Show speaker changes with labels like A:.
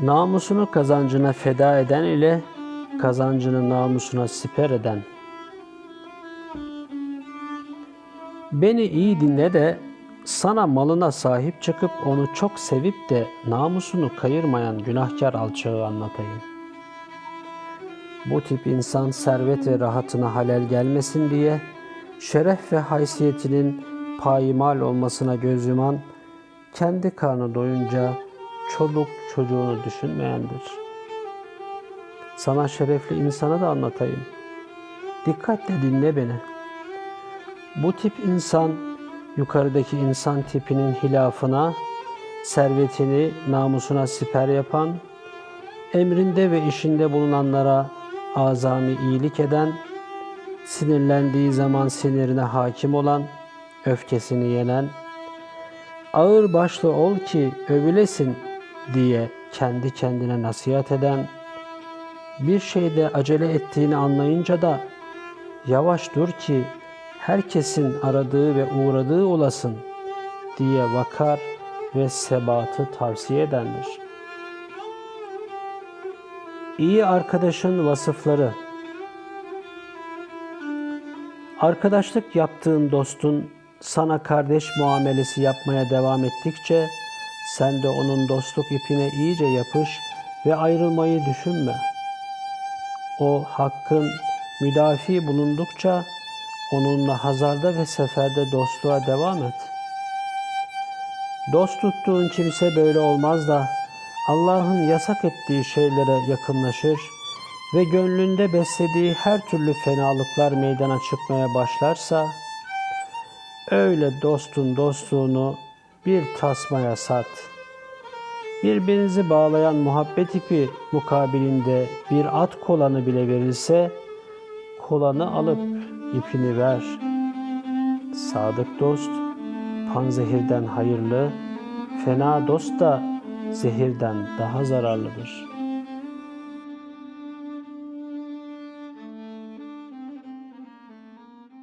A: Namusunu kazancına feda eden ile kazancını namusuna siper eden. Beni iyi dinle de sana malına sahip çıkıp onu çok sevip de namusunu kayırmayan günahkar alçağı anlatayım. Bu tip insan servet ve rahatına halel gelmesin diye şeref ve haysiyetinin payimal olmasına göz yuman, kendi karnı doyunca çoluk çocuğunu düşünmeyendir. Sana şerefli insanı da anlatayım. Dikkatle dinle beni. Bu tip insan yukarıdaki insan tipinin hilafına, servetini namusuna siper yapan, emrinde ve işinde bulunanlara azami iyilik eden, sinirlendiği zaman sinirine hakim olan, öfkesini yenen, ağır başlı ol ki övülesin diye kendi kendine nasihat eden, bir şeyde acele ettiğini anlayınca da yavaş dur ki herkesin aradığı ve uğradığı olasın diye vakar ve sebatı tavsiye edendir. İyi arkadaşın vasıfları Arkadaşlık yaptığın dostun sana kardeş muamelesi yapmaya devam ettikçe sen de onun dostluk ipine iyice yapış ve ayrılmayı düşünme. O hakkın müdafi bulundukça onunla hazarda ve seferde dostluğa devam et. Dost tuttuğun kimse böyle olmaz da Allah'ın yasak ettiği şeylere yakınlaşır ve gönlünde beslediği her türlü fenalıklar meydana çıkmaya başlarsa öyle dostun dostluğunu bir tasmaya sat. Birbirinizi bağlayan muhabbet ipi mukabilinde bir at kolanı bile verilse kolanı alıp ipini ver. Sadık dost panzehirden hayırlı, fena dost da zehirden daha zararlıdır.''